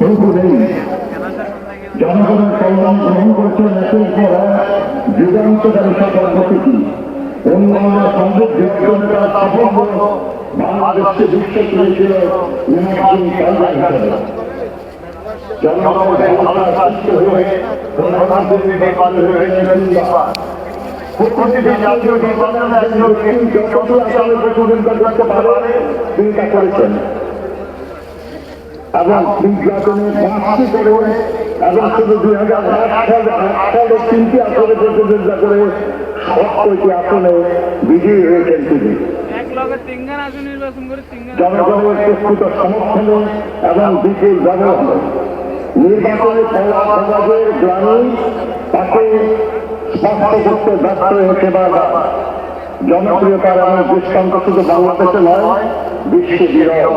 প্রভু নেই জনগণের কল্যাণ গ্রহণ করছেন একের পর এক যুগান্তকারী সকল প্রতীকী উন্নয়নের সমৃদ্ধি অর্জনের সাফল্য বাংলাদেশকে বিশ্ব করেছিল ইমার্জিং টাইগার হিসেবে জনগণের হয়ে প্রধানমন্ত্রী নির্বাচিত হয়েছিলেন প্রতিটি জাতীয় নির্বাচনে একজন ব্যক্তি যতটুকু আসামে করতে পারে তিনি তা করেছেন। এবং নির্বাচনে পাঁচটি করে এবং শুধু দুই হাজার আট সালে আট সালে তিনটি আসনে প্রতিদ্বন্দ্বিতা করে সত্তরটি আসনে বিজয়ী হয়েছেন তিনি। জনগণের প্রস্তুত সমর্থনে এবং বিপুল ব্যবহারে নির্বাচনে সমাজের গ্রামীণ তাকে স্পষ্ট করতে ব্যর্থ হয়েছে বারবার জনপ্রিয়তার এবং দৃষ্টান্ত শুধু বাংলাদেশে নয় বিশ্বে বিরল।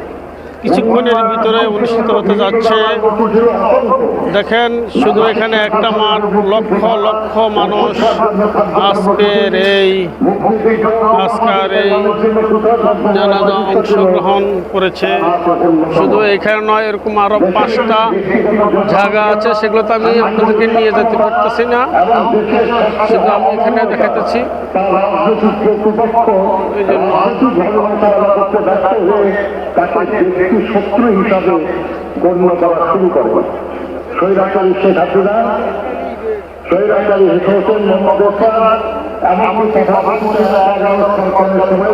কিছুক্ষণের ভিতরে অনুষ্ঠিত হতে যাচ্ছে। দেখেন শুধু এখানে একটা মাঠ লক্ষ লক্ষ মানুষ আজকের এই আজকের এই জানাজা অংশগ্রহণ করেছে। শুধু এখানে নয় এরকম আরও পাঁচটা জায়গা আছে সেগুলো তো আমি আপনাদেরকে নিয়ে যেতে পারতেছি না। শুধু আমি এখানে দেখাতেছি এই জন্য শত্রু হিসাবে গণ্য করা শুরু করবে। স্বৈরাচারী শেখ হাসিনা, স্বৈরাচারী হোসেন মোহাম্মদ এমন এমনকি কথা বলতে